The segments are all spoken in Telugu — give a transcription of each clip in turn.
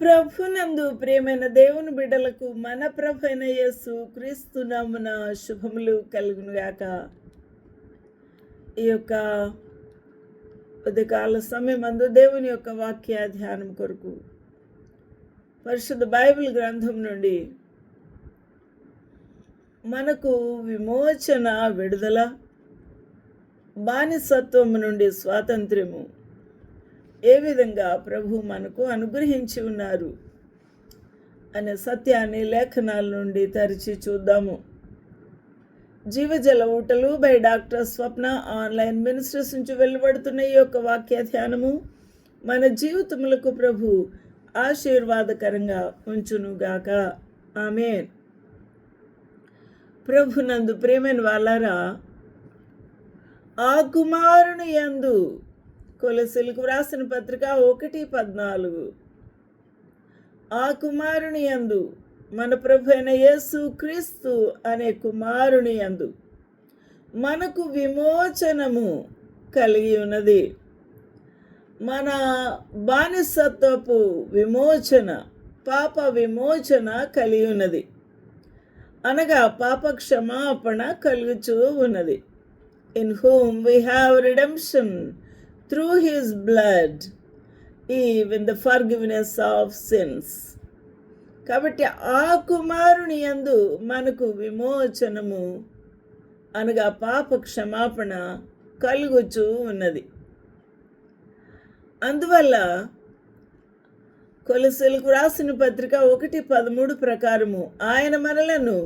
ప్రభునందు ప్రియమైన దేవుని బిడ్డలకు మన ప్రభు అయిన యేసు క్రీస్తు నామున శుభములు కలుగునుగాక. ఈ యొక్క ఉదయకాల సమయం అందు దేవుని యొక్క వాక్య ధ్యానం కొరకు పరిశుద్ధ బైబిల్ గ్రంథం నుండి మనకు విమోచన విడుదల బానిసత్వము నుండి స్వాతంత్ర్యము ఏ విధంగా ప్రభు మనకు అనుగ్రహించి ఉన్నారు అనే సత్యాన్ని లేఖనాల నుండి తరిచి చూద్దాము. జీవజల ఊటలు by doctor Swapna online ministers నుంచి వెలువడుతున్న ఈ యొక్క వాక్య ధ్యానము మన జీవితములకు ప్రభు ఆశీర్వాదకరంగా ఉంచునుగాక. ఆమె ప్రభునందు ప్రేమను వాళ్ళారా ఆ కుమారుని యందు కొలసులకు వ్రాసిన పత్రిక ఒకటి పద్నాలుగు. ఆ కుమారుని యందు మన ప్రభు అయిన యేసు క్రీస్తు అనే కుమారుని యందు మనకు విమోచనము కలిగి ఉన్నది. మన బానిసత్వపు విమోచన పాప విమోచన కలిగి ఉన్నది. అనగా పాప క్షమాపణ కలుగుచూ ఉన్నది. In whom we have redemption through his blood even the forgiveness of sins కాబట్టి ఆ కుమారుని యందు మనకు విమోచనము అనగా పాప క్షమాపణ కలుగుచూ ఉన్నది. అందువల్ల కొలసలకు రాసిన పత్రిక ఒకటి పదమూడు ప్రకారము ఆయన మనలను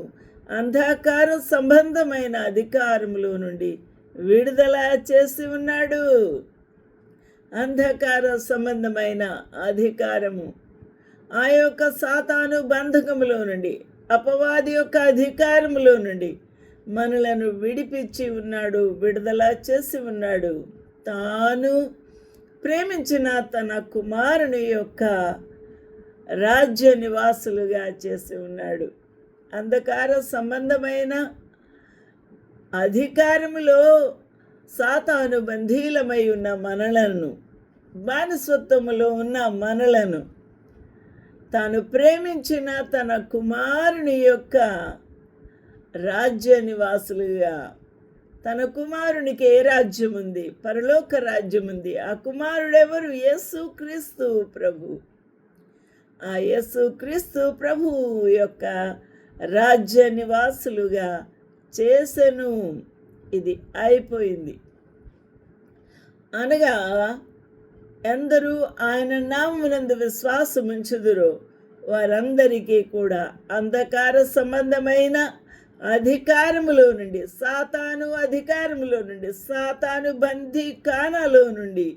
అంధకార సంబంధమైన అధికారములో నుండి విడుదల చేసి ఉన్నాడు. అంధకార సంబంధమైన అధికారము. ఆ యొక్క సాతాను బంధకములో నుండి అపవాది యొక్క అధికారములో నుండి మనలను విడిపించి ఉన్నాడు విడుదల చేసి ఉన్నాడు. తాను ప్రేమించిన తన కుమారుని యొక్క రాజ్య నివాసులుగా చేసి ఉన్నాడు. అంధకార సంబంధమైన అధికారములో సాతాను బంధీలమై ఉన్న మనలను బానిసత్వములో ఉన్న మనలను తాను ప్రేమించిన తన కుమారుని యొక్క రాజ్య నివాసులుగా తన కుమారునికి ఏ రాజ్యం ఉంది పరలోక రాజ్యం ఉంది ఆ కుమారుడెవరు? యేసు క్రీస్తు ప్రభు. ఆ యేసు క్రీస్తు ప్రభు యొక్క రాజ్య నివాసులుగా చేసెను. ఇది అయిపోయింది. అనగా ఎందరూ ఆయన నామునందు విశ్వాసముంచుదురో వారందరికీ కూడా అంధకార సంబంధమైన అధికారములో నుండి సాతాను అధికారములో నుండి సాతాను బందీ కానాలో నుండి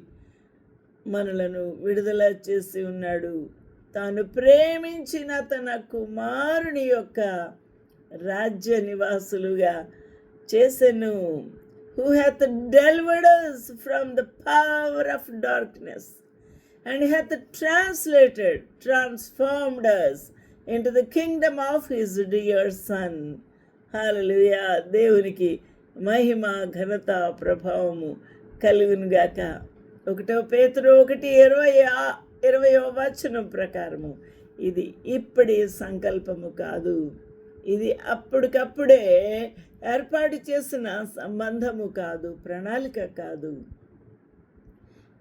మనలను విడుదల చేసి ఉన్నాడు. తాను ప్రేమించిన తన కుమారుని యొక్క రాజ్య నివాసులుగా చేసెను. Who hath delivered us from the power of darkness and hath translated, transformed us into the kingdom of his dear Son. హాలలుయా దేవునికి మహిమ ఘనత ప్రభావము కలుగునుగాక ఒకటో పేతురు ఒకటి ఇరవై ఇరవయో వచనం ప్రకారము ఇది ఇప్పటి సంకల్పము కాదు ఇది అప్పటికప్పుడే ఏర్పాటు చేసిన సంబంధము కాదు ప్రణాళిక కాదు.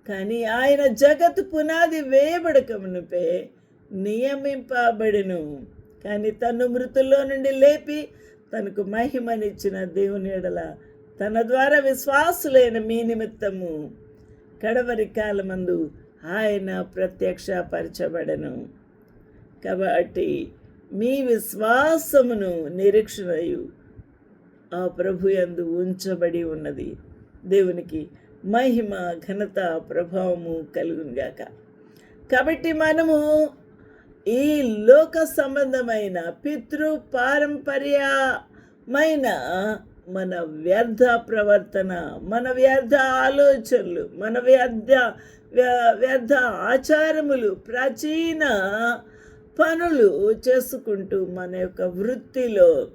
కానీ ఆయన జగత్ పునాది వేయబడకమునుపే నియమింపబడిను. కానీ తను మృతుల్లో నుండి లేపి తనకు మహిమనిచ్చిన దేవుని ఎడల తన ద్వారా విశ్వాసులైన మీ నిమిత్తము కడవరి కాలమందు ఆయన ప్రత్యక్షపరచబడను. కాబట్టి మీ విశ్వాసమును నిరీక్షణయు ఆ ప్రభు యందు ఉంచబడి ఉన్నది. దేవునికి మహిమ ఘనత ప్రభావము కలుగునుగాక కాబట్టి మనము ఈ లోక సంబంధమైన పితృ పారంపర్యమైన మన వ్యర్థ ప్రవర్తన మన వ్యర్థ ఆలోచనలు మన వ్యర్థ వ్యర్థ ఆచారములు ప్రాచీన పనులు చేసుకుంటూ మన యొక్క వృత్తిలో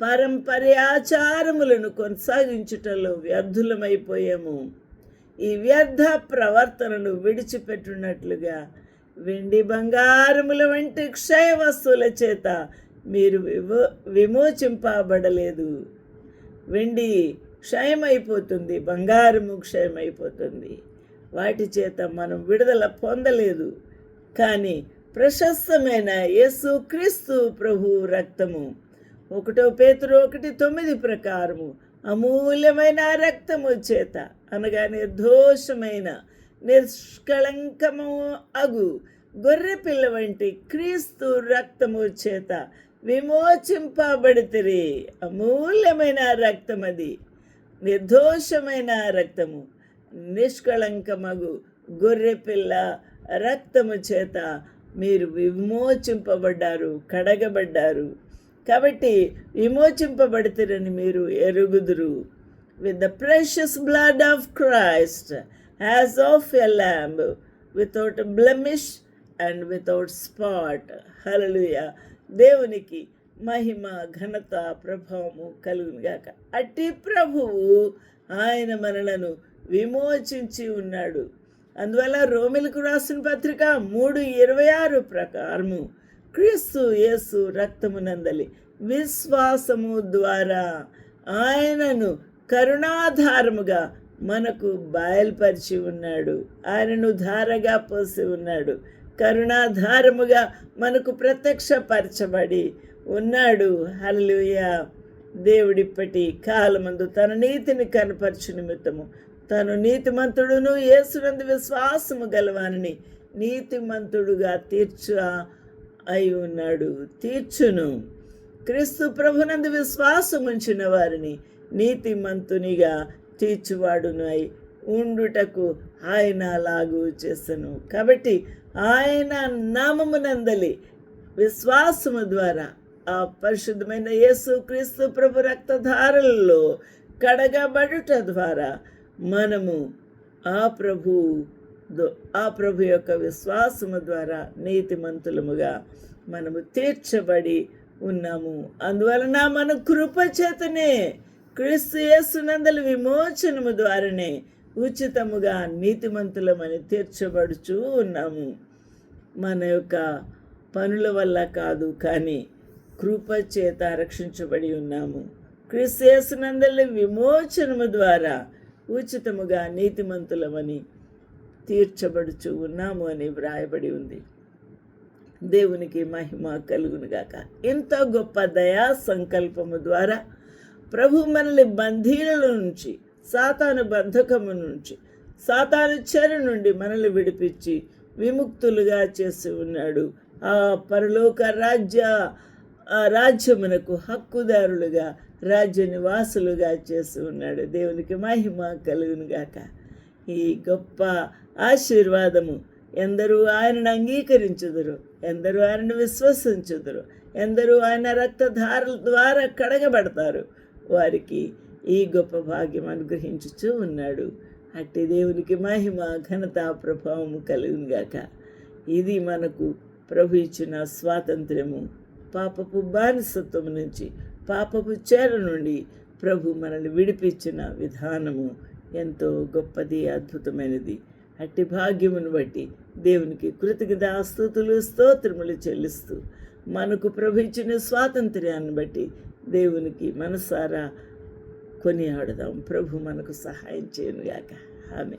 పరంపర్యాచారములను కొనసాగించుటలో వ్యర్థులమైపోయాము. ఈ వ్యర్థ ప్రవర్తనను విడిచిపెట్టున్నట్లుగా వెండి బంగారముల వంటి క్షయ వస్తువుల చేత మీరు విమో విమోచింపబడలేదు. వెండి క్షయమైపోతుంది బంగారము క్షయమైపోతుంది. వాటి చేత మనం విడుదల పొందలేదు. కానీ ప్రశస్తమైన యేసు క్రీస్తు ప్రభు రక్తము ఒకటో పేతురు ఒకటి తొమ్మిది ప్రకారము. అమూల్యమైన రక్తము చేత అనగా నిర్దోషమైన నిష్కళంకము అగు. గొర్రె పిల్ల వంటి క్రీస్తు రక్తము చేత విమోచింపబడితిరి. అమూల్యమైన రక్తం అది. నిర్దోషమైన రక్తము నిష్కళంకమగు గొర్రె పిల్ల రక్తము చేత మీరు విమోచింపబడ్డారు కడగబడ్డారు. కాబట్టి విమోచింపబడితేరని మీరు ఎరుగుదురు. With the precious blood of Christ has of a lamb without blemish and without spot హలలుయ దేవునికి మహిమ ఘనత ప్రభావము కలుగునుగాక అట్టి ప్రభువు ఆయన మనలను విమోచించి ఉన్నాడు. అందువల్ల రోమిలకు రాసిన పత్రిక మూడు ఇరవై ఆరు ప్రకారము. క్రీస్తు యేసు రక్తమునందలి. విశ్వాసము ద్వారా ఆయనను కరుణాధారముగా మనకు బయలుపరిచి ఉన్నాడు. ఆయనను ధారగా పోసి ఉన్నాడు. కరుణాధారముగా మనకు ప్రత్యక్షపరచబడి ఉన్నాడు. హల్లెలూయ! దేవుడిప్పటి కాలమందు తన నీతిని కనపరచు నిమిత్తము. తను నీతిమంతుడును యేసునందు విశ్వాసము గలవానని నీతిమంతుడుగా తీర్చు అయి ఉన్నాడు తీర్చును. క్రీస్తు ప్రభునందు విశ్వాసం ఉంచిన వారిని నీతిమంతునిగా తీర్చువాడును అయి ఉండుటకు ఆయన లాగు చేసను. కాబట్టి ఆయన నామమునందలి విశ్వాసము ద్వారా ఆ పరిశుద్ధమైన యేసు క్రీస్తు ప్రభు రక్తధారలలో కడగబడుట ద్వారా మనము ఆ ప్రభు ఆ ప్రభు యొక్క విశ్వాసము ద్వారా నీతిమంతులముగా మనము తీర్చబడి ఉన్నాము. అందువలన మన కృపచేతనే క్రీస్తు యేసునందల విమోచనము ద్వారానే ఉచితముగా నీతిమంతులమని తీర్చబడుచూ ఉన్నాము. మన యొక్క పనుల వల్ల కాదు కానీ కృపచేత రక్షించబడి ఉన్నాము. క్రీస్తు యేసునందల విమోచనము ద్వారా ఉచితముగా నీతిమంతులమని తీర్చబడుచు ఉన్నాము అని వ్రాయబడి ఉంది. దేవునికి మహిమ కలుగునుగాక ఇంత గొప్ప దయా సంకల్పము ద్వారా ప్రభు మనల్ని బంధీల నుంచి సాతాను బంధకము నుంచి సాతాను చెర నుండి మనల్ని విడిపించి విముక్తులుగా చేసి ఉన్నాడు. ఆ పరలోక రాజ్య రాజ్యమునకు హక్కుదారులుగా రాజ్య నివాసులుగా చేసి ఉన్నాడు. దేవునికి మహిమ కలుగునుగాక ఈ గొప్ప ఆశీర్వాదము. ఎందరూ ఆయనను అంగీకరించుదురు. ఎందరూ ఆయనను విశ్వసించుదురు. ఎందరూ ఆయన రక్తధారల ద్వారా కడగబడతారు. వారికి ఈ గొప్ప భాగ్యం అనుగ్రహించుచూ ఉన్నాడు. అట్టి దేవునికి మహిమ ఘనత ప్రభావము కలుగునుగాక ఇది మనకు ప్రభు ఇచ్చిన స్వాతంత్ర్యము. పాపపు బానిసత్వం నుంచి పాపపు చేర నుండి ప్రభు మనల్ని విడిపించిన విధానము ఎంతో గొప్పది అద్భుతమైనది. అట్టి భాగ్యమును బట్టి దేవునికి కృతజ్ఞతాస్తుతులు స్తోత్రములు చెల్లిస్తూ మనకు ప్రభించిన స్వాతంత్ర్యాన్ని బట్టి దేవునికి మనసారా కొనియాడదాం. ప్రభు మనకు సహాయం చేయనుగాక. ఆమె